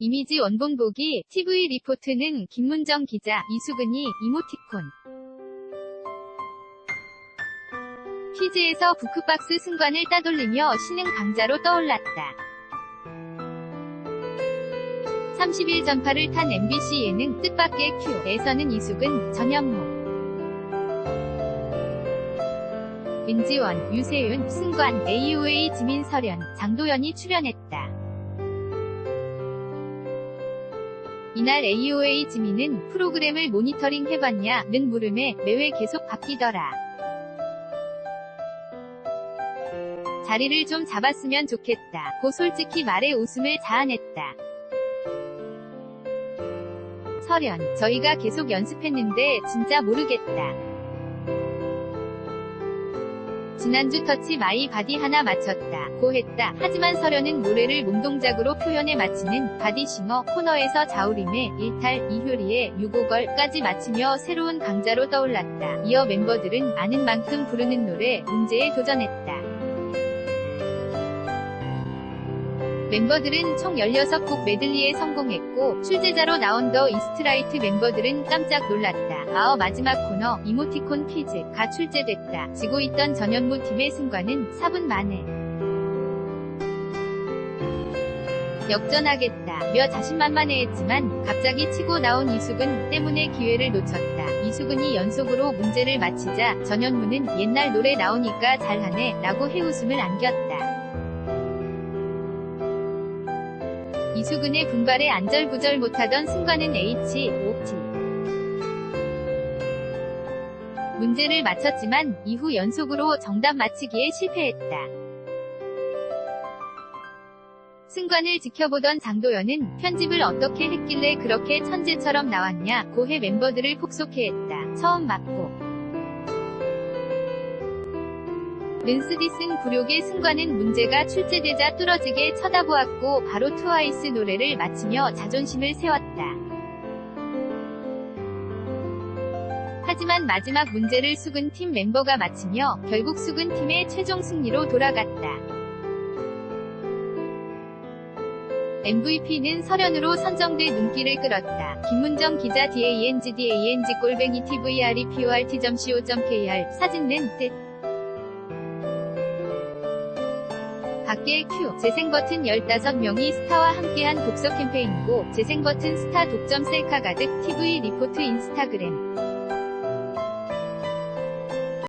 이미지 원본 보기 TV 리포트는 김문정 기자 이수근이 이모티콘 퀴즈에서 부크박스 승관을 따돌리며 신흥 강자로 떠올랐다. 30일 전파를 탄 MBC 예능 뜻밖의 큐에서는 이수근, 전현무, 은지원, 유세윤, 승관, AOA 지민설현, 장도연이 출연했다. 이날 AOA 지민은 프로그램을 모니터링 해봤냐? 는 물음에 매회 계속 바뀌더라. 자리를 좀 잡았으면 좋겠다. 고 솔직히 말해 웃음을 자아냈다. 설현, 저희가 계속 연습했는데 진짜 모르겠다. 지난주 터치 마이 바디 하나 맞췄다. 고 했다. 하지만 설현은 노래를 몸동작으로 표현해 마치는 바디싱어 코너에서 자우림의 일탈, 이효리의 유고걸까지 마치며 새로운 강자로 떠올랐다. 이어 멤버들은 아는 만큼 부르는 노래 문제에 도전했다. 멤버들은 총 16곡 메들리에 성공했고 출제자로 나온 더 이스트라이트 멤버들은 깜짝 놀랐다. 아어 마지막 코너 이모티콘 퀴즈가 출제됐다. 지고 있던 전현무 팀의 승관은 4분 만에 역전하겠다며 자신만만해했지만 갑자기 치고 나온 이수근 때문에 기회를 놓쳤다. 이수근이 연속으로 문제를 맞히자 전현무는 옛날 노래 나오니까 잘하네 라고 해웃음을 안겼다. 이수근의 분발에 안절부절 못하던 승관은 H, O, T. 문제를 맞췄지만 이후 연속으로 정답 맞히기에 실패했다. 승관을 지켜보던 장도연은 편집을 어떻게 했길래 그렇게 천재처럼 나왔냐 고해 멤버들을 폭소케했다. 처음 맞고 른스디슨 굴욕의 승관은 문제가 출제되자 뚫어지게 쳐다보았고 바로 트와이스 노래를 맞히며 자존심을 세웠다. 하지만 마지막 문제를 수근 팀 멤버가 맞히며 결국 수근 팀의 최종 승리로 돌아갔다. MVP는 설현으로 선정돼 눈길을 끌었다. 김문정 기자 DANGDANG 꼴뱅이 TVREPORT.co.kr 사진는 뜻 밖에 큐 재생버튼 15명이 스타와 함께한 독서 캠페인이고 재생버튼 스타 독점 셀카 가득 TV 리포트 인스타그램